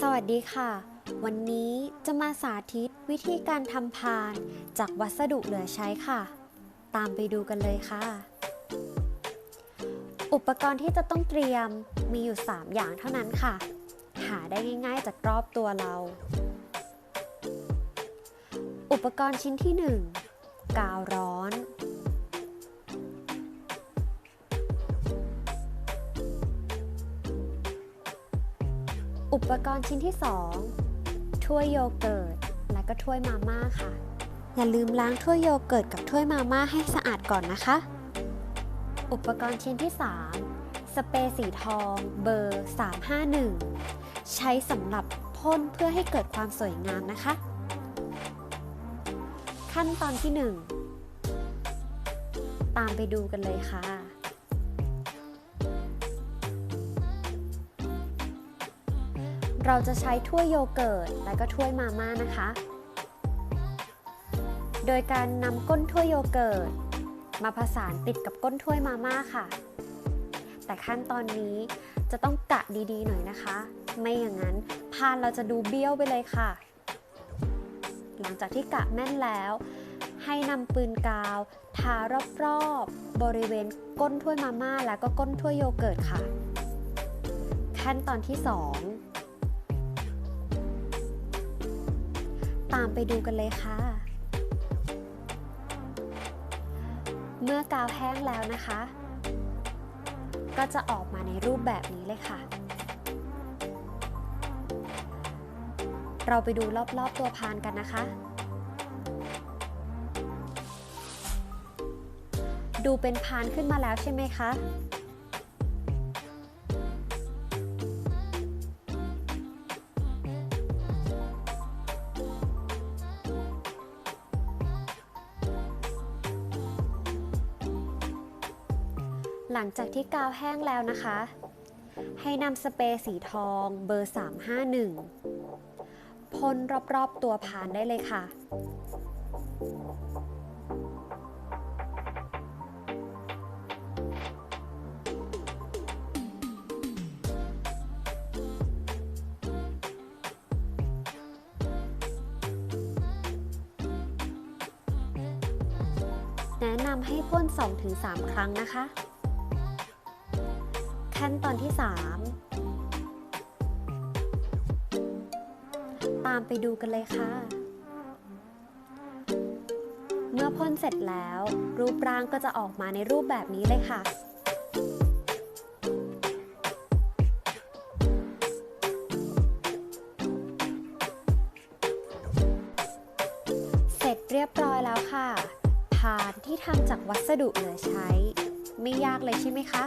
สวัสดีค่ะ วันนี้จะมาสาธิตวิธีการทำพาน จากวัสดุเหลือใช้ค่ะ ตามไปดูกันเลยค่ะ อุปกรณ์ที่จะต้องเตรียมมีอยู่ 3 อย่างเท่านั้นค่ะ หาได้ง่ายๆจากรอบตัวเรา อุปกรณ์ชิ้นที่ 1 กาวร้อน อุปกรณ์ชิ้นที่ 2 ถ้วยโยเกิร์ต และก็ถ้วยมาม่าค่ะ อย่าลืมล้างถ้วยโยเกิร์ตกับถ้วยมาม่าให้สะอาดก่อนนะคะ อุปกรณ์ชิ้นที่ 3 สเปรย์สีทอง เบอร์ 351 ใช้สำหรับพ่นเพื่อให้เกิดความสวยงามนะคะ ขั้นตอนที่ 1 ตามไปดูกันเลยค่ะ เราจะใช้ถ้วยโยเกิร์ตและก็ถ้วยมาม่านะคะ โดยการนำก้นถ้วยโยเกิร์ตมาผสานติดกับก้นถ้วยมาม่าค่ะ แต่ขั้นตอนนี้จะต้องกะดีๆหน่อยนะคะ ไม่อย่างนั้นพานเราจะดูเบี้ยวไปเลยค่ะ หลังจากที่กะแม่นแล้ว ให้นำปืนกาว ทารอบๆบริเวณก้นถ้วยมาม่าและก็ก้นถ้วยโยเกิร์ตค่ะ ขั้นตอนที่ 2 ตามไปดูกันเลยค่ะ เมื่อกาวแห้งแล้วนะคะ ก็จะออกมาในรูปแบบนี้เลยค่ะ เราไปดูรอบๆตัวพานกันนะคะ ดูเป็นพานขึ้นมาแล้วใช่ไหมคะ หลังจากที่กาวแห้งแล้วนะคะ ให้นำสเปรย์สีทองเบอร์ 351 พ่นรอบๆตัวพานได้เลยค่ะ แนะนำให้พ่น 2-3 ครั้งนะคะ ขั้นตอนที่ 3 ตามไปดูกันเลยค่ะ เมื่อพ่นเสร็จแล้ว รูปร่างก็จะออกมาในรูปแบบนี้เลยค่ะเสร็จเรียบร้อยแล้วค่ะพานที่ทำจากวัสดุเหลือใช้ ไม่ยากเลยใช่ไหมคะ